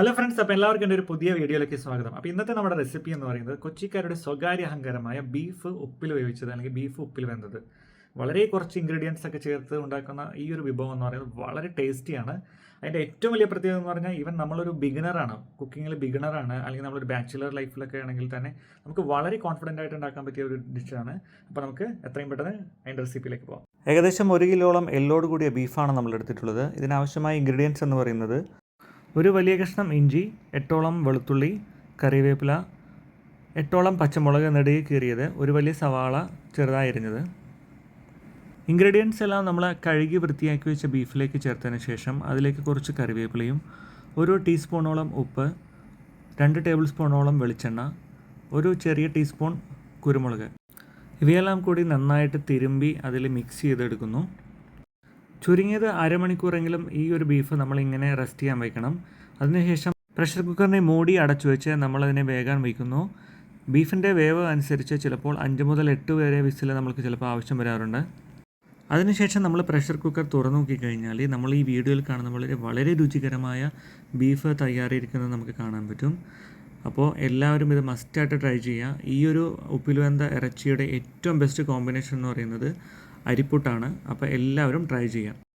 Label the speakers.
Speaker 1: Hello friends അപ്പോൾ എല്ലാവർക്കും എന്റെ ഒരു പുതിയ വീഡിയോയിലേക്ക് സ്വാഗതം. അപ്പോൾ ഇന്നത്തെ നമ്മുടെ റെസിപ്പി എന്ന് പറയുന്നത് കൊച്ചിക്കാരുടെ സ്വകാര്യ അഹങ്കാരമായ ബീഫ് ഉപ്പിൽ വേവിച്ചത് അല്ലെങ്കിൽ ബീഫ് ഉപ്പിൽ വെന്തത്. വളരെ കുറച്ച് ഇൻഗ്രീഡിയൻസ് ഒക്കെ ചേർത്ത് ഉണ്ടാക്കുന്ന ഈ ഒരു വിഭവം എന്ന് പറയുന്നത് വളരെ ടേസ്റ്റിയാണ് അതിന്റെ ഏറ്റവും വലിയ പ്രത്യേകത എന്ന് പറഞ്ഞാൽ ഈവൻ നമ്മളൊരു ബിഗിനറാണ് കുക്കിങ്ങിൽ ബിഗിനറാണ് അല്ലെങ്കിൽ നമ്മളൊരു ബാച്ചിലർ ലൈഫിലൊക്കെ ആണെങ്കിൽ തന്നെ നമുക്ക് വളരെ കോൺഫിഡന്റ് ആയിട്ട് ഉണ്ടാക്കാൻ പറ്റിയ ഒരു ഡിഷാണ് അപ്പോൾ നമുക്ക് എത്രയും പെട്ടെന്ന് അതിന്റെ റെസിപ്പിയിലേക്ക് പോകാം. ഏകദേശം ഒരു കിലോളം എല്ലോട് കൂടിയ ബീഫാണ് നമ്മൾ എടുത്തിട്ടുള്ളത്. ഇതിനാവശ്യമായ ഇൻഗ്രീഡിയൻസ് എന്ന് പറയുന്നത് ഒരു വലിയ കഷ്ണം ഇഞ്ചി എട്ടോളം വെളുത്തുള്ളി കറിവേപ്പില എട്ടോളം പച്ചമുളക് നെടുകി കീറിയത് ഒരു വലിയ സവാള ചെറുതായി അരിഞ്ഞത്. ഇൻഗ്രീഡിയൻസ് എല്ലാം നമ്മൾ കഴുകി വൃത്തിയാക്കി വെച്ച ബീഫിലേക്ക് ചേർത്തതിന് ശേഷം അതിലേക്ക് കുറച്ച് കറിവേപ്പിലയും ഒരു ടീസ്പൂണോളം ഉപ്പ് രണ്ട് ടേബിൾ സ്പൂണോളം വെളിച്ചെണ്ണ ഒരു ചെറിയ ടീസ്പൂൺ കുരുമുളക്. ഇവയെല്ലാം കൂടി നന്നായിട്ട് തിരുമ്പി അതിൽ മിക്സ് ചെയ്തെടുക്കുന്നു. ചുരുങ്ങിയത് അരമണിക്കൂറെങ്കിലും ഈ ഒരു ബീഫ് നമ്മളിങ്ങനെ റെസ്റ്റ് ചെയ്യാൻ വയ്ക്കണം. അതിനുശേഷം പ്രഷർ കുക്കറിനെ മൂടി അടച്ചു വെച്ച് നമ്മളതിനെ വേകാൻ വയ്ക്കുന്നു. ബീഫിന്റെ വേവ് അനുസരിച്ച് ചിലപ്പോൾ അഞ്ച് മുതൽ എട്ട് വരെ വിസിൽ നമുക്ക് ചിലപ്പോൾ ആവശ്യം വരാറുണ്ട്. അതിനുശേഷം നമ്മൾ പ്രഷർ കുക്കർ തുറന്നു നോക്കിക്കഴിഞ്ഞാൽ നമ്മൾ ഈ വീഡിയോയിൽ കാണുന്ന വളരെ വളരെ രുചികരമായ ബീഫ് തയ്യാറിയിരിക്കുന്നത് നമുക്ക് കാണാൻ പറ്റും. അപ്പോൾ എല്ലാവരും ഇത് മസ്റ്റായിട്ട് ട്രൈ ചെയ്യുക. ഈ ഒരു ഉപ്പിലുവെന്ത ഇറച്ചിയുടെ ഏറ്റവും ബെസ്റ്റ് കോമ്പിനേഷൻ എന്ന് പറയുന്നത് അരിപ്പുട്ടാണ്. അപ്പോൾ എല്ലാവരും ട്രൈ ചെയ്യാം.